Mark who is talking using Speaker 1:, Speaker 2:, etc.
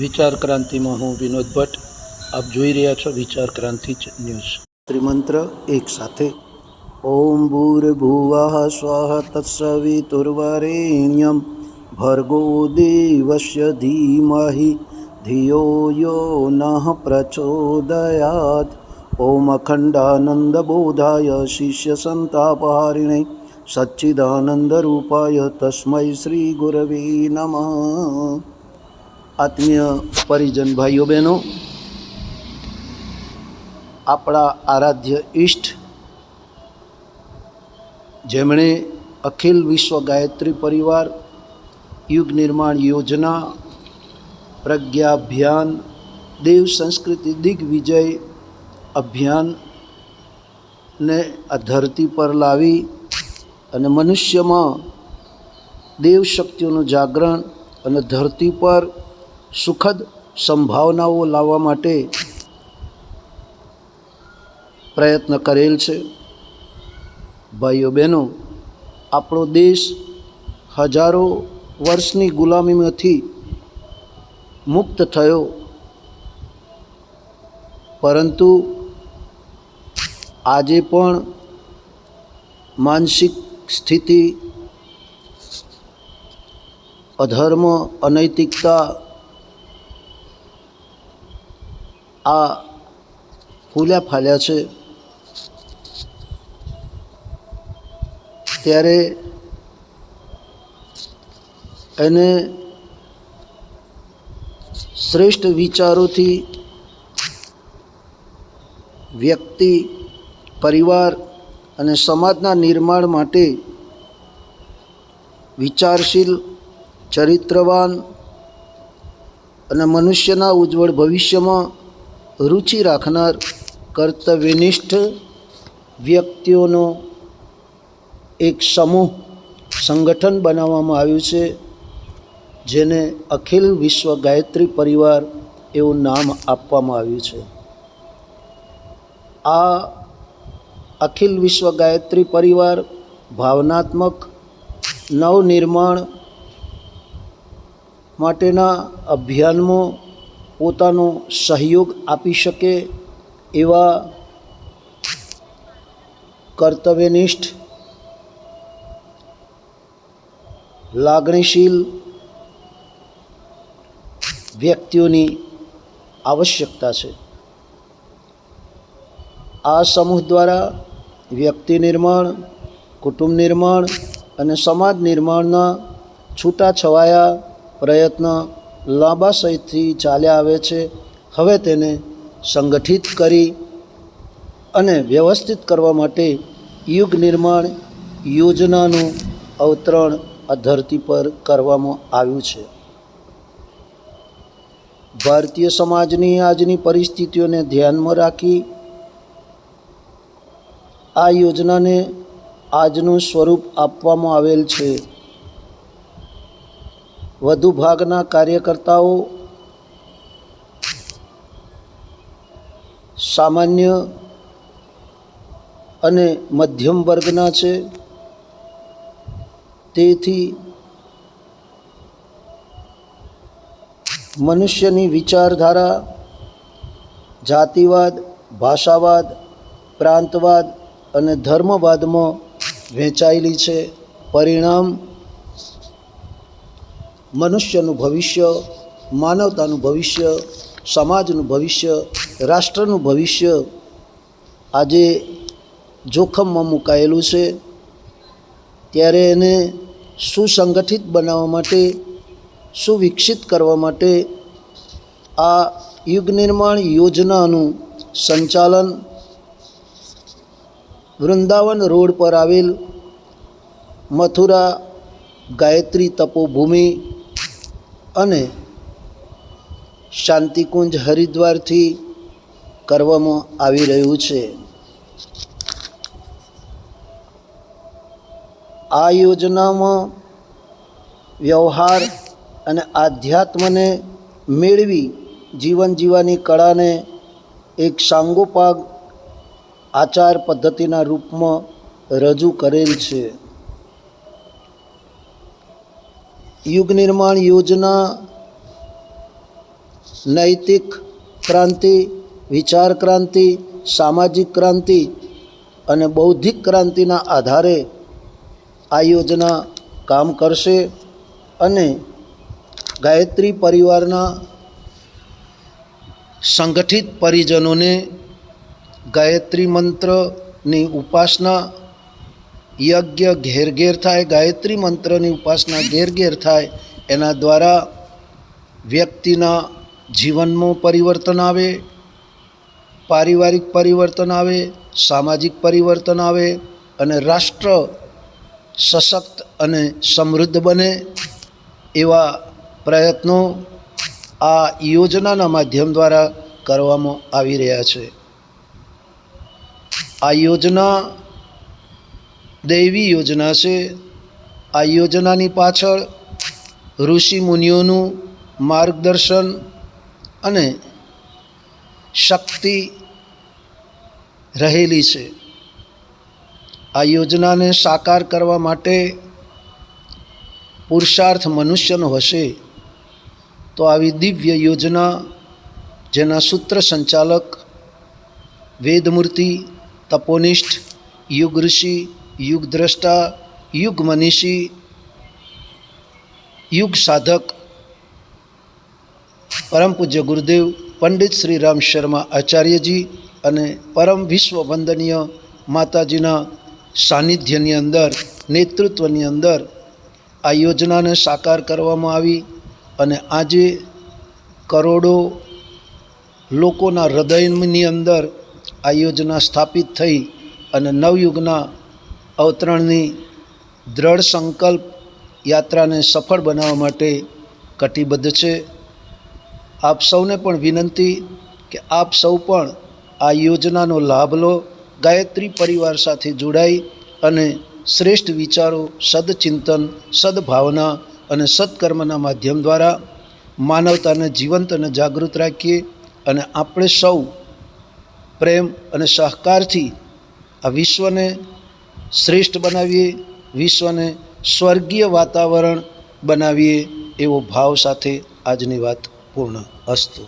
Speaker 1: વિચાર ક્રાંતિમાં હું વિનોદ ભટ્ટ. આપ જોઈ રહ્યા છો વિચાર ક્રાંતિ ન્યૂઝ. ત્રિમંત્ર એક સાથે. ઓમ ભૂર્ભુવઃ સ્વાહ તત્સવિતુર્વરેણ્યમ ભર્ગો દેવસ્ય ધીમહિ. ધિયો યો નઃ પ્રચોદયાત. ઓમ અખંડાનંદબોધાય શિષ્ય સંતાપહારિણે સચ્ચિદાનંદરૂપાય તસ્મય શ્રી ગુરવે નમ આત્મીય પરિજન ભાઈઓ બહેનો આપણા આરાધ્ય ઈષ્ટ જેમણે અખિલ વિશ્વ ગાયત્રી પરિવાર યુગ નિર્માણ યોજના પ્રજ્ઞાભિયાન દેવ સંસ્કૃતિ દિગ્વિજય અભિયાનને આ ધરતી પર લાવી અને મનુષ્યમાં દેવ શક્તિઓનું જાગરણ અને ધરતી પર સુખદ સંભાવનાઓ લાવવા માટે પ્રયત્ન કરેલ છે. ભાઈઓ બહેનો, આપણો દેશ હજારો વર્ષની ગુલામીમાંથી મુક્ત થયો. પરંતુ આજે પણ માનસિક સ્થિતિ અધર્મ અનૈતિકતા આ ફૂલ્યા ફાલ્યા છે. ત્યારે એને શ્રેષ્ઠ વિચારોથી વ્યક્તિ પરિવાર અને સમાજના નિર્માણ માટે વિચારશીલ, ચરિત્રવાન અને મનુષ્યના ઉજ્જવળ ભવિષ્યમાં રુચિ રાખનાર કર્તવ્યનિષ્ઠ વ્યક્તિઓનો એક સમૂહ, સંગઠન બનાવવામાં આવ્યું છે, જેને અખિલ વિશ્વ ગાયત્રી પરિવાર એવું નામ આપવામાં આવ્યું છે. આ અખિલ વિશ્વ ગાયત્રી પરિવાર, ભાવનાત્મક, નવનિર્માણ માટેના અભિયાનમાં પોતાનો સહયોગ આપી શકે એવા કર્તવ્યનિષ્ઠ, લાગણીશીલ વ્યક્તિઓની આવશ્યકતા છે. આ સમૂહ દ્વારા વ્યક્તિ નિર્માણ, કુટુંબ નિર્માણ અને સમાજ નિર્માણના છૂટાછવાયા પ્રયત્ન લાંબા સહિતથી ચાલ્યા આવે છે. હવે તેને સંગઠિત કરી અને વ્યવસ્થિત કરવા માટે યુગ નિર્માણ યોજનાનું અવતરણ આ ધરતી પર કરવામાં આવ્યું છે. ભારતીય સમાજની આજની પરિસ્થિતિઓને ધ્યાનમાં રાખી આ યોજનાને આજનું સ્વરૂપ આપવામાં આવેલ છે. વધુ ભાગના કાર્યકર્તાઓ સામાન્ય અને મધ્યમ વર્ગના છે. તેથી મનુષ્યની વિચારધારા, જાતિવાદ, ભાષાવાદ, પ્રાંતવાદ અને ધર્મવાદમાં વહેંચાયેલી છે. પરિણામ મનુષ્યનું ભવિષ્ય, માનવતાનું ભવિષ્ય, સમાજનું ભવિષ્ય, રાષ્ટ્રનું ભવિષ્ય આજે જોખમમાં મુકાયેલું છે. ત્યારે એને સુસંગઠિત બનાવવા માટે, સુવિકસિત કરવા માટે આ યુગ નિર્માણ યોજનાનું સંચાલન વૃંદાવન રોડ પર આવેલ મથુરા ગાયત્રી તપોભૂમિ અને શાંતિકુંજ હરિદ્વારથી કરવામાં આવી રહ્યું છે. આ યોજનામાં વ્યવહાર અને આધ્યાત્મને મેળવી જીવન જીવવાની કળાને એક સાંગોપાગ આચાર પદ્ધતિના રૂપમાં રજૂ કરેલ છે. યુગ નિર્માણ યોજના, નૈતિક ક્રાંતિ, વિચાર ક્રાંતિ, સામાજિક ક્રાંતિ અને બૌદ્ધિક ક્રાંતિના આધારે આ યોજના કામ કરશે અને ગાયત્રી પરિવારના સંગઠિત પરિજનોને ગાયત્રી મંત્રની ઉપાસના યજ્ઞ ઘેર ઘેર થાય, ગાયત્રી મંત્રની ઉપાસના ઘેર ઘેર થાય, એના દ્વારા વ્યક્તિના જીવનમાં પરિવર્તન આવે, પારિવારિક પરિવર્તન આવે, સામાજિક પરિવર્તન આવે અને રાષ્ટ્ર સશક્ત અને સમૃદ્ધ બને એવા પ્રયત્નો આ યોજનાના માધ્યમ દ્વારા કરવામાં આવી રહ્યા છે. આ યોજના દૈવી યોજના છે. આ યોજનાની પાછળ ઋષિ મુનિઓનું માર્ગદર્શન અને શક્તિ રહેલી છે. આ યોજનાને સાકાર કરવા માટે પુરુષાર્થ મનુષ્યનો હશે તો આવી દિવ્ય યોજના જેના સૂત્ર સંચાલક, વેદમૂર્તિ તપોનિષ્ઠ, યુગ ઋષિ, યુગ દ્રષ્ટા, યુગ મનીષી, યુગ સાધક, પરમ પૂજ્ય ગુરુદેવ, પંડિત શ્રી રામ શર્મા આચાર્યજી અને પરમ વિશ્વ વંદનીય માતાજીના સાનિધ્યની અંદર, નેતૃત્વની અંદર આ યોજનાને સાકાર કરવામાં આવી અને આજે કરોડો લોકોના હૃદયની અંદર આ યોજના સ્થાપિત થઈ અને નવયુગના અવતરણની દ્રઢ સંકલ્પ યાત્રાને સફળ બનાવવા માટે કટિબદ્ધ છે. આપ સૌને પણ વિનંતી કે આપ સૌ પણ આ યોજનાનો લાભ લો, ગાયત્રી પરિવાર સાથે જોડાઈ અને શ્રેષ્ઠ વિચારો, સદચિંતન, સદભાવના અને સત્કર્મના માધ્યમ દ્વારા માનવતાને જીવંત અને જાગૃત રાખીએ અને આપણે સૌ પ્રેમ અને સહકારથી આ વિશ્વને શ્રેષ્ઠ બનાવીએ, વિશ્વને સ્વર્ગીય વાતાવરણ બનાવીએ એવો ભાવ સાથે આજની વાત પૂર્ણ અસ્તુ